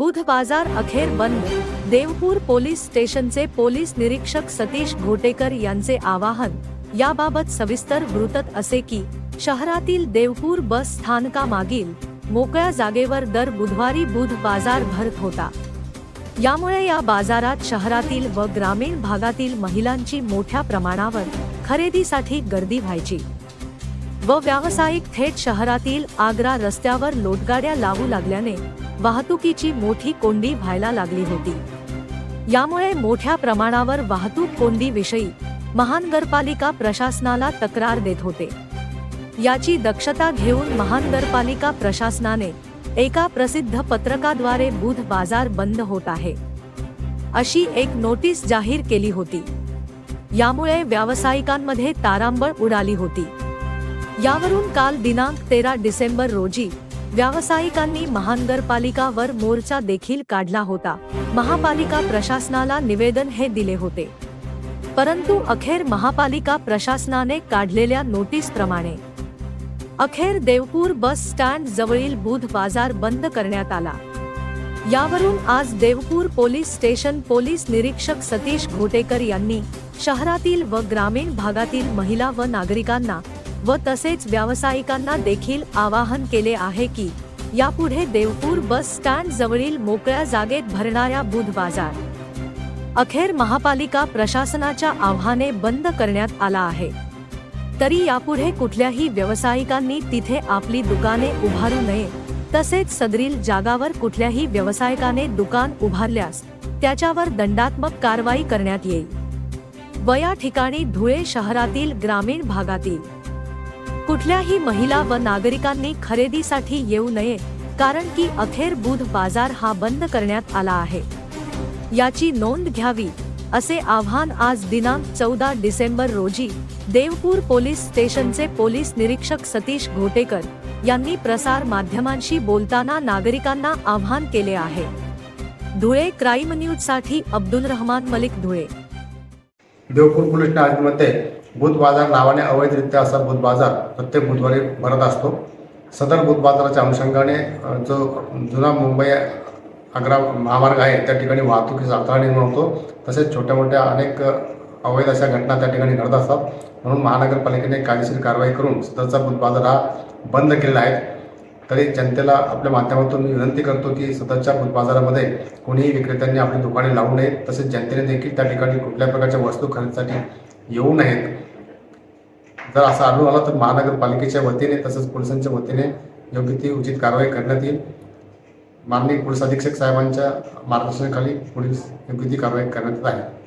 बुध बाजार अखेर बंद. देवपूर पोलीस स्टेशनचे पोलीस निरीक्षक सतीश घोटेकर यांचे आवाहन. याबाबत सविस्तर वृत्त असे की शहरातील देवपूर बस स्थानकामागील मोकळ्या जागेवर दर बुधवारी बुध बाजार भरत होता. यामुळे या बाजारात शहरातील व ग्रामीण भागातील महिलांची मोठ्या प्रमाणावर खरेदीसाठी गर्दी व्हायची. व व्यावसायिक थेट शहरातील आग्रा रस्त्यावर लोटगाड्या लावू लागल्याने वाहतुकीची मोठी कोंडी व्हायला लागली होती. यामुळे मोठ्या प्रमाणावर वाहतूक कोंडीविषयी महानगरपालिका प्रशासनाला तक्रार देत होते. याची दक्षता घेऊन महानगरपालिका प्रशासनाने एका प्रसिद्ध पत्रकाद्वारे बुध बाजार बंद होत आहे. अशी एक नोटीस जाहीर केली होती. यामुळे व्यावसायिकांमध्ये तारांबळ उडाली होती. यावरून काल दिनांक तेरा डिसेंबर रोजी व्यावसायिकांनी महानगरपालिकावर मोर्चा देखील काढला होता. महापालिका प्रशासनाला निवेदन हे दिले होते. परंतु अखेर महापालिका प्रशासनाने काढलेल्या नोटीस प्रमाणे अखेर देवपूर बस स्टँड जवळील बुध बाजार बंद करण्यात आला. यावरून आज देवपूर पोलीस स्टेशन पोलीस निरीक्षक सतीश घोटेकर यांनी शहरातील व ग्रामीण भागातील महिला व नागरिकांना व तसेच व्यावसायिकांना देखील आवाहन केले आहे की यापुढे देवपूर बस स्टँड जवळील मोकळ्या जागेत भरणाऱ्या बुध बाजार अखेर महापालिका प्रशासनाच्या आव्हाने बंद करण्यात आला आहे. तरी यापुढे कुठल्याही व्यावसायिकांनी तिथे आपली दुकाने उभारू नये तसेच सदरील जागावर कुठल्याही व्यावसायिकाने दुकान उभारल्यास त्याच्यावर दंडात्मक कारवाई करण्यात येईल. व या ठिकाणी धुळे शहरातील ग्रामीण भागातील कुठल्याही महिला व नागरिकांनी खरेदीसाठी येऊ नये कारण की अखेर बुध बाजार हा बंद करण्यात आला आहे. याची नोंद घ्यावी असे आव्हान आज दिनांक चौदा डिसेंबर रोजी देवपूर पोलीस स्टेशनचे पोलीस निरीक्षक सतीश घोटेकर यांनी प्रसार माध्यमांशी बोलताना नागरिकांना आव्हान केले आहे. धुळे क्राईम न्यूजसाठी अब्दुल रहमान मलिक धुळे. देवपूर पोलीस बुध बाजार नावाने अवैधरित्या असा बुध बाजार प्रत्येक बुधवारी भरत असतो. सदर बुध बाजाराच्या अनुषंगाने जो जुना मुंबई आग्रा महामार्ग आहे त्या ठिकाणी वाहतुकीचा अडथळा निर्माण होतो. तसेच छोट्या मोठ्या अनेक अवैध अशा घटना त्या ठिकाणी घडत असतात. म्हणून महानगरपालिकेने कायदेशीर कारवाई करून सदरचा बुध बाजार हा बंद केलेला आहे. तरी जनतेला आपल्या माध्यमातून मी विनंती करतो की सदरच्या बुध बाजारामध्ये कोणीही विक्रेत्यांनी आपली दुकाने लावू नयेत तसेच जनतेने देखील त्या ठिकाणी कुठल्या प्रकारच्या वस्तू खरेदीसाठी येऊ नयेत. जर असं आढळून आला तर महानगरपालिकेच्या वतीने तसंच पोलिसांच्या वतीने योग्य ती उचित कारवाई करण्यात येईल. माननीय पोलीस अधीक्षक साहेबांच्या मार्गदर्शनाखाली पोलीस योग्य ती कारवाई करण्यात येत आहे.